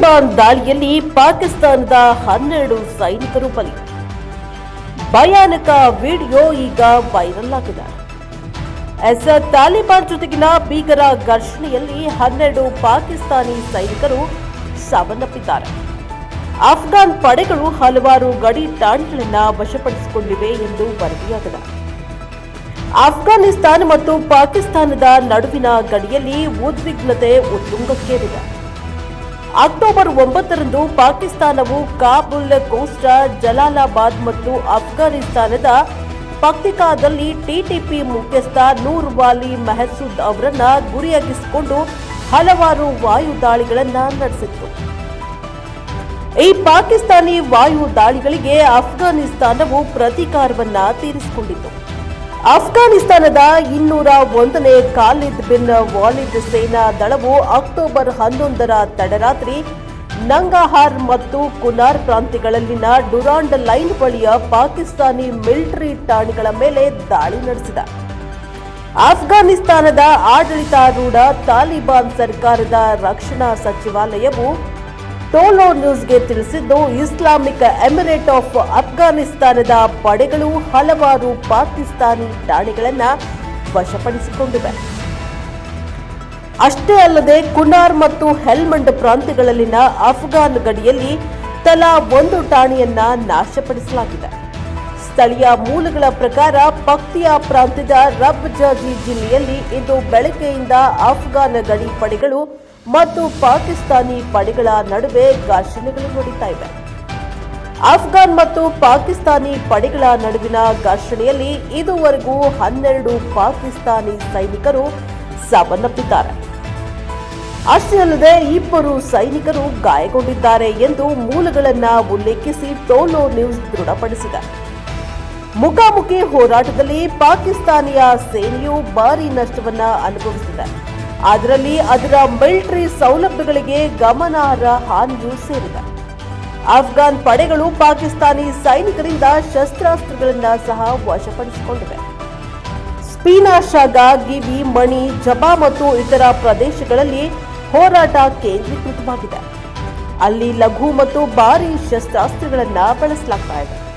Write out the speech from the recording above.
ತಾಲಿಬಾನ್ ದಾಳಿಯಲ್ಲಿ ಪಾಕಿಸ್ತಾನದ ಹನ್ನೆರಡು ಸೈನಿಕರು ಬಲಿ. ಭಯಾನಕ ವಿಡಿಯೋ ಈಗ ವೈರಲ್ ಆಗಿದೆ. ಎಸ್, ತಾಲಿಬಾನ್ ಜೊತೆಗಿನ ಭೀಕರ ಘರ್ಷಣೆಯಲ್ಲಿ ಹನ್ನೆರಡು ಪಾಕಿಸ್ತಾನಿ ಸೈನಿಕರು ಸಾವನ್ನಪ್ಪಿದ್ದಾರೆ ಅಫ್ಘಾನ್ ಪಡೆಗಳು ಹಲವಾರು ಗಡಿ ಠಾಣೆಗಳನ್ನು ವಶಪಡಿಸಿಕೊಂಡಿವೆ ಎಂದು ವರದಿಯಾಗಿದೆ. ಅಫ್ಘಾನಿಸ್ತಾನ ಮತ್ತು ಪಾಕಿಸ್ತಾನದ ನಡುವಿನ ಗಡಿಯಲ್ಲಿ ಉದ್ವಿಗ್ನತೆ ಉತ್ತುಂಗಕ್ಕೇರಿದೆ ಅಕ್ಟೋಬರ್ ಒಂಬತ್ತರಂದು ಪಾಕಿಸ್ತಾನವು ಕಾಬುಲ್, ಕೋಸ್ಟಾ, ಜಲಾಲಾಬಾದ್ ಮತ್ತು ಅಫ್ಘಾನಿಸ್ತಾನದ ಪಕ್ತಿಕಾದಲ್ಲಿ ಟಿಟಿಪಿ ಮುಖ್ಯಸ್ಥ ನೂರ್ ವಾಲಿ ಮೆಹಸೂದ್ ಅವರನ್ನ ಗುರಿಯಾಗಿಸಿಕೊಂಡು ಹಲವಾರು ವಾಯು ದಾಳಿಗಳನ್ನು ನಡೆಸಿತ್ತು. ಈ ಪಾಕಿಸ್ತಾನಿ ವಾಯು ದಾಳಿಗಳಿಗೆ ಅಫ್ಘಾನಿಸ್ತಾನವು ಪ್ರತೀಕಾರವನ್ನ ತೀರಿಸಿಕೊಂಡಿತು ಅಫ್ಘಾನಿಸ್ತಾನದ ಇನ್ನೂರ ಒಂದನೇ ಖಾಲಿದ್ ಬಿನ್ ವಾಲಿದ್ ಸೇನಾ ದಳವು ಅಕ್ಟೋಬರ್ ಹನ್ನೊಂದರ ತಡರಾತ್ರಿ ನಂಗಾಹಾರ್ ಮತ್ತು ಕುನಾರ್ ಪ್ರಾಂತ್ಯಗಳಲ್ಲಿನ ಡುರಾಂಡ್ ಲೈನ್ ಬಳಿಯ ಪಾಕಿಸ್ತಾನಿ ಮಿಲಿಟರಿ ಠಾಣೆಗಳ ಮೇಲೆ ದಾಳಿ ನಡೆಸಿದ. ಅಫ್ಘಾನಿಸ್ತಾನದ ಆಡಳಿತಾರೂಢ ತಾಲಿಬಾನ್ ಸರ್ಕಾರದ ರಕ್ಷಣಾ ಸಚಿವಾಲಯವು ಟೋಲೋ ನ್ಯೂಸ್ಗೆ ತಿಳಿಸಿದ್ದು, ಇಸ್ಲಾಮಿಕ್ ಎಮಿರೇಟ್ ಆಫ್ ಅಫ್ಘಾನಿಸ್ತಾನದ ಪಡೆಗಳು ಹಲವಾರು ಪಾಕಿಸ್ತಾನಿ ಠಾಣೆಗಳನ್ನು ವಶಪಡಿಸಿಕೊಂಡಿವೆ. ಅಷ್ಟೇ ಅಲ್ಲದೆ, ಕುನಾರ್ ಮತ್ತು ಹೆಲ್ಮಂಡ್ ಪ್ರಾಂತ್ಯಗಳಲ್ಲಿನ ಅಫ್ಘಾನ್ ಗಡಿಯಲ್ಲಿ ತಲಾ ಒಂದು ಠಾಣೆಯನ್ನ ನಾಶಪಡಿಸಲಾಗಿದೆ. ಸ್ಥಳೀಯ ಮೂಲಗಳ ಪ್ರಕಾರ, ಪಕ್ತಿಯಾ ಪ್ರಾಂತ್ಯದ ರಬ್ ಜಾಜಿ ಜಿಲ್ಲೆಯಲ್ಲಿ ಇಂದು ಬೆಳಗ್ಗೆಯಿಂದ ಅಫ್ಘಾನ್ ಗಡಿ ಪಡೆಗಳು ಮತ್ತು ಪಾಕಿಸ್ತಾನಿ ಪಡೆಗಳ ನಡುವೆ ಘರ್ಷಣೆಗಳು ನಡೀತಾ ಇವೆ. ಅಫ್ಘಾನ್ ಮತ್ತು ಪಾಕಿಸ್ತಾನಿ ಪಡೆಗಳ ನಡುವಿನ ಘರ್ಷಣೆಯಲ್ಲಿ ಇದುವರೆಗೂ ಹನ್ನೆರಡು ಪಾಕಿಸ್ತಾನಿ ಸೈನಿಕರು ಸಾವನ್ನಪ್ಪಿದ್ದಾರೆ. ಅಷ್ಟೇ ಅಲ್ಲದೆ ಇಬ್ಬರು ಸೈನಿಕರು ಗಾಯಗೊಂಡಿದ್ದಾರೆ ಎಂದು ಮೂಲಗಳನ್ನ ಉಲ್ಲೇಖಿಸಿ ಟೋಲೋ ನ್ಯೂಸ್ ದೃಢಪಡಿಸಿದೆ. ಮುಖಾಮುಖಿ ಹೋರಾಟದಲ್ಲಿ ಪಾಕಿಸ್ತಾನಿಯ ಸೇನೆಯು ಭಾರಿ ನಷ್ಟವನ್ನ ಅನುಭವಿಸಿದೆ. ಅದರಲ್ಲಿ ಅದರ ಮಿಲಿಟರಿ ಸೌಲಭ್ಯಗಳಿಗೆ ಗಮನಾರ್ಹ ಹಾನಿಯೂ ಸೇರಿದೆ. ಅಫ್ಘಾನ್ ಪಡೆಗಳು ಪಾಕಿಸ್ತಾನಿ ಸೈನಿಕರಿಂದ ಶಸ್ತ್ರಾಸ್ತ್ರಗಳನ್ನ ಸಹ ವಶಪಡಿಸಿಕೊಂಡಿವೆ. ಸ್ಪೀನಾ ಶಾಗಾ ಗಿವಿ ಮಣಿ, ಜಬಾ ಮತ್ತು ಇತರ ಪ್ರದೇಶಗಳಲ್ಲಿ ಹೋರಾಟ ಕೇಂದ್ರೀಕೃತವಾಗಿದೆ. ಅಲ್ಲಿ ಲಘು ಮತ್ತು ಭಾರಿ ಶಸ್ತ್ರಾಸ್ತ್ರಗಳನ್ನ ಬಳಸಲಾಗ್ತಾ ಇದೆ.